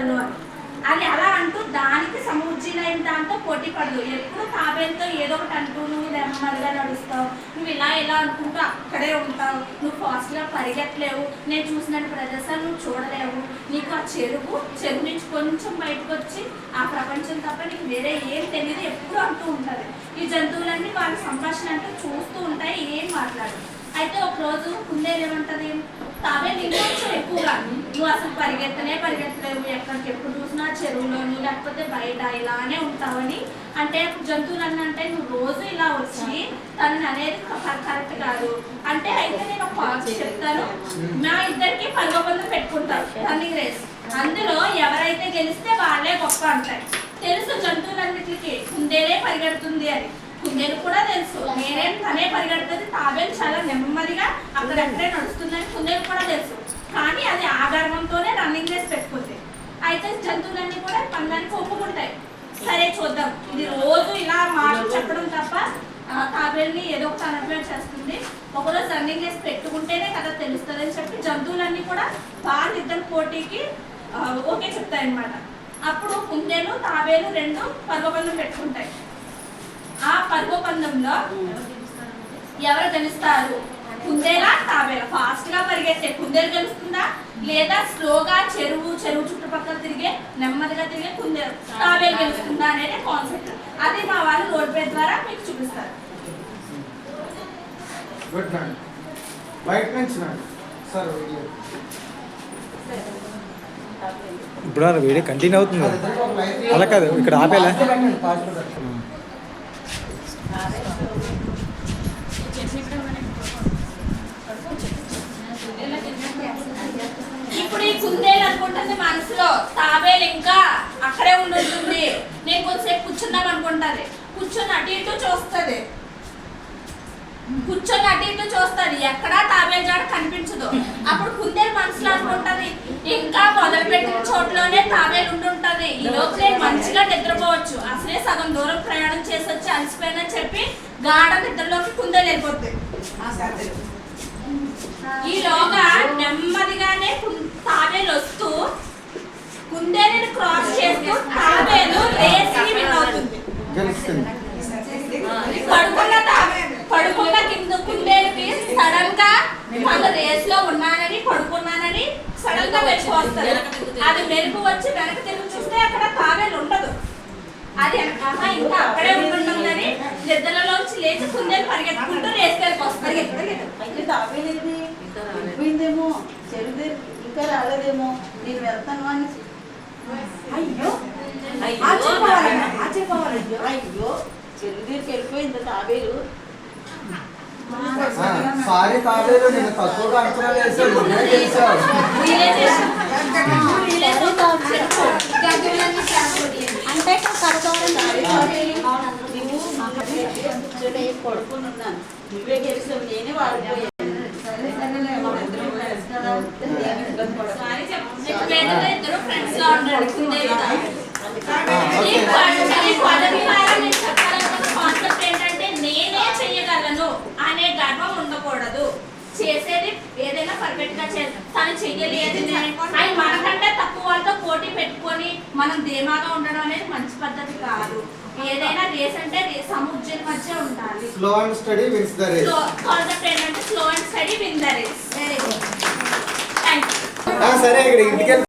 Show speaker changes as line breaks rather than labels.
పరిగెత్తగలను అని అది అలా అంటూ దానికి సముజ్జీలైన దాంతో పోటీ పడదు. ఎప్పుడు తాబేలతో ఏదో ఒకటి అంటూ నువ్వు నెమ్మదిగా నడుస్తావు? నువ్వు ఇలా ఇలా అనుకుంటూ అక్కడే ఉంటావు. నువ్వు ఫాస్ట్గా పరిగెత్తలేవు. నేను చూసినట్టు ప్రదేశాలు నువ్వు చూడలేవు. నీకు ఆ చెరువు చెరువు నుంచి కొంచెం బయటకు వచ్చి ఆ ప్రపంచం తప్ప నీకు వేరే ఏం తెలియదు ఎప్పుడు అంటూ ఉంటుంది. ఈ జంతువులన్నీ వాళ్ళ సంభాషణ అంటూ చూస్తూ ఉంటాయి ఏం మాట్లాడరు అయితే ఒక రోజు కుందేలు ఏమంటది? తాబేలు ఇంకొంచెం ఎక్కువగా నువ్వు అసలు పరిగెత్తనే పరిగెత్తలేవు. చెరువులోను లేకపోతే బయట ఇలానే ఉంటావని. అంటే జంతువులు అంటే నువ్వు రోజు ఇలా వచ్చి తను అనేది కరెక్ట్ కాదు. అంటే అయితే నేను ఒక చెప్తాను. మా ఇద్దరికి పలుగొబంధం పెట్టుకుంటారు రన్నింగ్ రేస్. అందులో ఎవరైతే గెలిస్తే వాళ్ళే గొప్ప అంటారు. తెలుసు జంతువులన్నిటికీ కుందేలే పరిగెడుతుంది అని. కుందేలు కూడా తెలుసు. నేనేం తనే పరిగెడుతుంది. తాబేలు చాలా నెమ్మదిగా అక్కడక్కడే నడుస్తుందని కుందేలు కూడా తెలుసు. కానీ అది ఆ గర్వంతోనే రన్నింగ్ రేస్ పెట్టుకుంది. అయితే జంతువు పందానికి ఒప్పుకుంటాయి. సరే చూద్దాం. ఇది రోజు ఇలా మాటలు చెప్పడం తప్ప తాబేలుని ఏదో ఒక అనర్మేట్ చేస్తుంది. ఒకరోజు రన్నింగ్ రేస్ పెట్టుకుంటేనే కదా తెలుస్తుంది అని చెప్పి జంతువులన్నీ కూడా వాళ్ళిద్దరు పోటీకి ఆ, ఓకే చెప్తాయి అన్నమాట అప్పుడు కుందేలు తాబేలు రెండు పర్వబంధం పెట్టుకుంటాయి. ఆ పరుగు పందెంలో ఎవరు గెలుస్తారు? కుందేలా తాబేలా? ఫాస్ట్గా పరిగెత్తే కుందేలు గెలుస్తుందా? లేదా స్లోగా చెరువు చెరువు చుట్టుపక్కల నెమ్మదిగా తిరిగే కుందేలు తాబేలు గెలుస్తుందా అనేది కాన్సెప్ట్ అది మా వాళ్ళు రోడ్ పే ద్వారా మీకు చూపిస్తారు.
గుడ్ మ్యామ్ బయట నుంచి సార్
ఇప్పుడు వీడియో కంటిన్యూ అవుతుంది. అలా కాదు, ఇక్కడ ఆపేలా?
ఇప్పుడు ఈ కుందేలు అనుకుంటుంది మనసులో తాబేలు ఇంకా అక్కడే ఉండుంటుంది. నేను కొంతసేపు కూర్చుందాం అనుకుంటుంది. కూర్చొని అటు ఇటు చూస్తుంది. కూర్చొని అటు ఇటు చూస్తుంది. ఎక్కడా తాబేలు జాడ కనిపించదు. అప్పుడు కుందేలు మనసులో అనుకుంటది ఇంకా మొదలు పెట్టిన చోట్లోనే తాబేలు ఉండుంటది. ఈ లోపు నేను మంచిగా నిద్రపోవచ్చు. అసలే సగం దూరం ప్రయాణం చేసి వచ్చి అలసిపోయానని చెప్పి గాఢ నిద్రలోకి కుందేలు వెళ్ళిపోతుంది ఈలోగా నెమ్మదిగానే తాబేలు వస్తూ కుందేలుని క్రాస్ చేస్తూ తాబేలు రేస్ని విన్ అవుతుంది
గెలుస్తుంది
పడుకున్న పడుకున్న కింద కుందేలుకి సడన్గా తను రేస్లో ఉన్నానని పడుకున్నానని సడన్గా వస్తుంది. అది మెలకు వచ్చి వెనక తిరిగి చూస్తే అక్కడ తాబేలు ఉండదు. అది వెనక- ఇంకా అక్కడే ఉంటుందని నిద్రలోంచి లేచి కుందేలు పరిగెత్తుకుంటూ రేస్ వెళ్ళి వస్తుంది
అయిపోయిందేమో చెరుదే ఇంకా రాలేదేమో? నేను వెళ్తాను అని అయ్యో. ఆశ్చర్యపోవాలన్నా? ఆశ్చర్యపోవాలయ్యో అయ్యో. చెరువు దగ్గరికి వెళ్ళిపోయింది తాబేలు.
సారీ తాబేలు నేను తక్కువగా అంచనా వేసాను నువ్వే గెలిచావు
రిలే చేసి రిలే చెప్పు. గంగలన్నీ చెప్పు.
అంటే కడతారని
కూర్చొని పడుకుని ఉన్నాను. నువ్వే గెలిచావు నేనే వాడిపోయాను.
అనే గర్వం ఉండకూడదు చేసేది ఏదైనా పర్ఫెక్ట్గా చేయాలి తను చెయ్యలేదు అని మనకంటే తక్కువ వాళ్ళతో పోటీ పెట్టుకొని మనం ధీమాగా ఉండడం అనేది మంచి పద్ధతి కాదు ఏదైనా రేస్ అంటే రేస్ సముద్రం మధ్య ఉండాలి
slow and steady wins the race
concept ఏంటంటే slow and steady win the race very good
సరే ఇక్కడ ఇంటికి